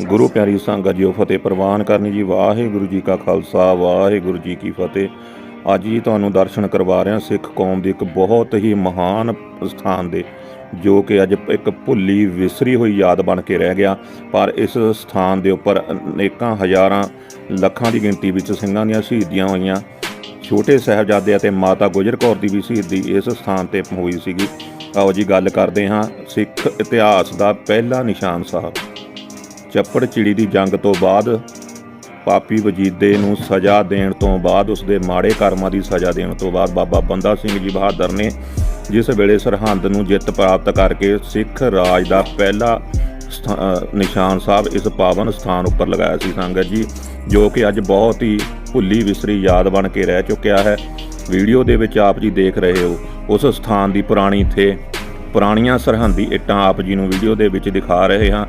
ਗੁਰੂ ਪਿਆਰੀ ਸੰਗਤ ਜੀਓ ਫਤਿਹ ਪ੍ਰਵਾਨ ਕਰਨੀ ਜੀ। ਵਾਹਿਗੁਰੂ ਜੀ ਕਾ ਖਾਲਸਾ, ਵਾਹਿਗੁਰੂ ਜੀ ਕੀ ਫਤਿਹ। ਅੱਜ ਜੀ ਤੁਹਾਨੂੰ ਦਰਸ਼ਨ ਕਰਵਾ ਰਹੇ ਹਾਂ ਸਿੱਖ ਕੌਮ ਦੇ ਇੱਕ ਬਹੁਤ ਹੀ ਮਹਾਨ ਸਥਾਨ ਦੇ, ਜੋ ਕਿ ਅੱਜ ਇੱਕ ਭੁੱਲੀ ਵਿਸਰੀ ਹੋਈ ਯਾਦ ਬਣ ਕੇ ਰਹਿ ਗਿਆ। ਪਰ ਇਸ ਸਥਾਨ ਦੇ ਉੱਪਰ ਅਨੇਕਾਂ ਹਜ਼ਾਰਾਂ ਲੱਖਾਂ ਦੀ ਗਿਣਤੀ ਵਿੱਚ ਸਿੰਘਾਂ ਦੀਆਂ ਸ਼ਹੀਦੀਆਂ ਹੋਈਆਂ। ਛੋਟੇ ਸਾਹਿਬਜ਼ਾਦੇ ਅਤੇ ਮਾਤਾ ਗੁਜਰ ਕੌਰ ਦੀ ਵੀ ਸ਼ਹੀਦੀ ਇਸ ਸਥਾਨ ਤੇ ਹੋਈ ਸੀਗੀ। ਆਓ ਜੀ, ਗੱਲ ਕਰਦੇ ਹਾਂ ਸਿੱਖ ਇਤਿਹਾਸ ਦਾ ਪਹਿਲਾ ਨਿਸ਼ਾਨ ਸਾਹਿਬ। ਚੱਪੜ ਚਿੜੀ ਦੀ ਜੰਗ ਤੋਂ ਬਾਅਦ ਪਾਪੀ ਵਜੀਦੇ ਨੂੰ ਸਜ਼ਾ ਦੇਣ ਤੋਂ ਬਾਅਦ ਉਸਦੇ ਮਾੜੇ ਕਰਮਾਂ ਦੀ ਸਜ਼ਾ ਦੇਣ ਤੋਂ ਬਾਅਦ ਬਾਬਾ ਬੰਦਾ ਸਿੰਘ ਜੀ ਬਹਾਦਰ ਨੇ ਜਿਸ ਵੇਲੇ ਸਰਹੰਦ ਨੂੰ ਜਿੱਤ ਪ੍ਰਾਪਤ ਕਰਕੇ ਸਿੱਖ ਰਾਜ ਦਾ ਪਹਿਲਾ ਸਥਾ- ਨਿਸ਼ਾਨ ਸਾਹਿਬ ਇਸ ਪਾਵਨ ਸਥਾਨ ਉੱਪਰ ਲਗਾਇਆ ਸੀ ਸੰਗਤ ਜੀ, ਜੋ ਕਿ ਅੱਜ ਬਹੁਤ ਹੀ ਭੁੱਲੀ ਵਿਸਰੀ ਯਾਦ ਬਣ ਕੇ ਰਹਿ ਚੁੱਕਿਆ ਹੈ। ਵੀਡੀਓ ਦੇ ਵਿੱਚ ਆਪ ਜੀ ਦੇਖ ਰਹੇ ਹੋ, ਉਸ ਸਥਾਨ ਦੀ ਪੁਰਾਣੀ ਥੇ, ਪੁਰਾਣੀਆਂ ਸਰਹੰਦੀ ਇੱਟਾਂ ਆਪ ਜੀ ਨੂੰ ਵੀਡੀਓ ਦੇ ਵਿੱਚ ਦਿਖਾ ਰਹੇ ਹਾਂ।